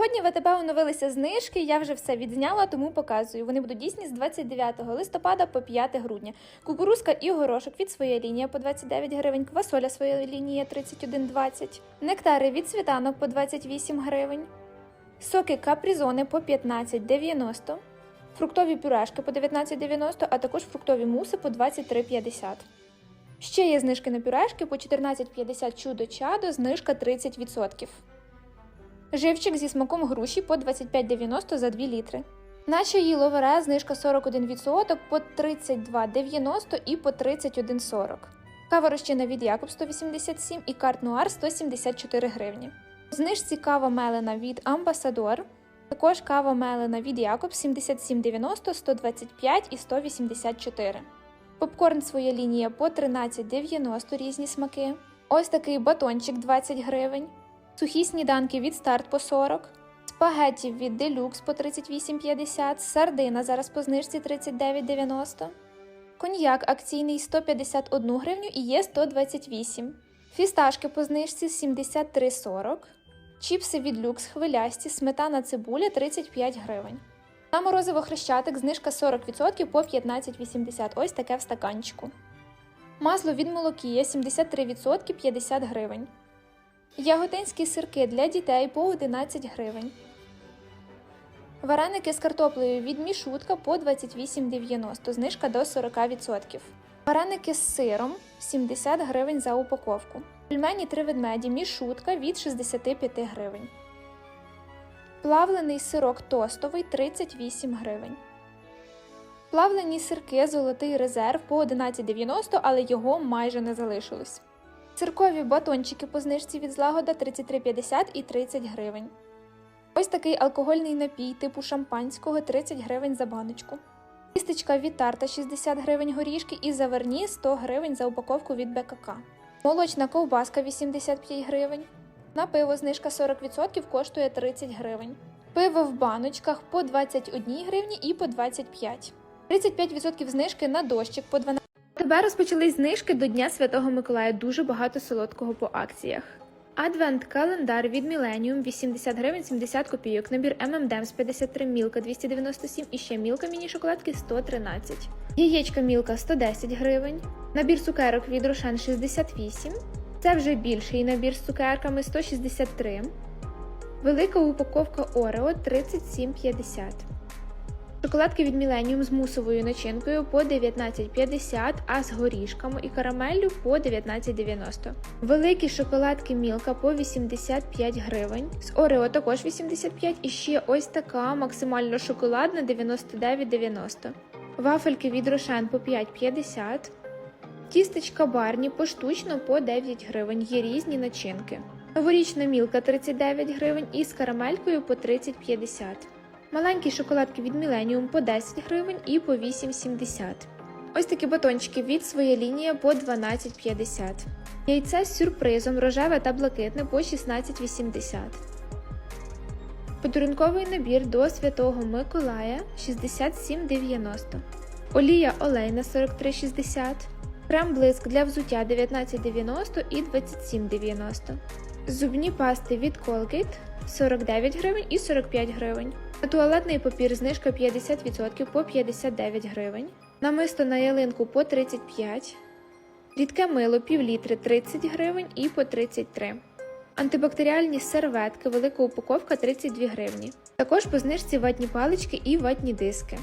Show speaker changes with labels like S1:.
S1: Сьогодні в АТБ оновилися знижки. Я вже все відзняла, тому показую. Вони будуть дійсні з 29 листопада по 5 грудня. Кукурузка і горошок від своєї лінії по 29 гривень, квасоля своєї лінії 31,20, нектари від світанок по 28 гривень, соки капрізони по 15,90, фруктові пюрешки по 19,90, а також фруктові муси по 23,50. Ще є знижки на пюрешки по 14,50 чудо чадо, знижка 30%. Живчик зі смаком груші по 25,90 за 2 літри. На чаї ловере знижка 41% по 32,90 і по 31,40. Кава розчина від Якоб 187 і карт Нуар 174 гривні. Знижці кава мелена від Амбасадор. Також кава мелена від Якоб 77,90, 125 і 184. Попкорн своя лінія по 13,90 різні смаки. Ось такий батончик 20 гривень. Сухі сніданки від старт по 40, спагетті від делюкс по 38,50, сардина зараз по знижці 39,90, коньяк акційний 151 гривню і є 128, фісташки по знижці 73,40, чіпси від люкс хвилясті, сметана цибуля 35 гривень. На морозиво хрещатик знижка 40% по 15,80, ось таке в стаканчику. Масло від молокія 73% 50 гривень. Яготинські сирки для дітей по 11 гривень. Вареники з картоплею від мішутка по 28,90, знижка до 40%. Вареники з сиром 70 гривень за упаковку. Пельмені три ведмеді мішутка від 65 гривень. Плавлений сирок тостовий 38 гривень. Плавлені сирки золотий резерв по 11,90, але його майже не залишилось. Циркові батончики по знижці від злагода 33,50 і 30 гривень. Ось такий алкогольний напій типу шампанського 30 гривень за баночку. Тістечка від тарта 60 гривень горішки і заварні 100 гривень за упаковку від БКК. Молочна ковбаска 85 гривень. На пиво знижка 40% коштує 30 гривень. Пиво в баночках по 21 гривні і по 25. 35% знижки на дощик по 12 Тепер розпочались знижки до Дня Святого Миколая. Дуже багато солодкого по акціях. Адвент календар від Millennium 80 гривень 70 копійок. Набір M&M's 53 мілка 297 і ще мілка міні-шоколадки 113. Яєчка мілка 110 гривень. Набір цукерок від Рошен 68. Це вже більший набір з цукерками 163. Велика упаковка Орео 37,50. Шоколадки від Millennium з мусовою начинкою по 19,50, а з горішками і карамеллю по 19,90. Великі шоколадки Мілка по 85 гривень. З Орео також 85 і ще ось така максимально шоколадна 99,90. Вафельки від Рошен по 5,50. Тістечка барні поштучно по 9 гривень. Є різні начинки. Новорічна мілка 39 гривень і з карамелькою по 30,50. Маленькі шоколадки від Millennium по 10 гривень і по 8,70. Ось такі батончики від своя лінія по 12,50. Яйце з сюрпризом рожеве та блакитне по 16,80. Подарунковий набір до Святого Миколая 67,90. Олія олейна 43,60. Крем блиск для взуття 19,90 і 27,90. Зубні пасти від Colgate 49 гривень і 45 гривень. На туалетний папір знижка 50% по 59 гривень. Намисто на ялинку по 35. Рідке мило пів літри 30 гривень і по 33. Антибактеріальні серветки, велика упаковка 32 гривні. Також по знижці ватні палички і ватні диски.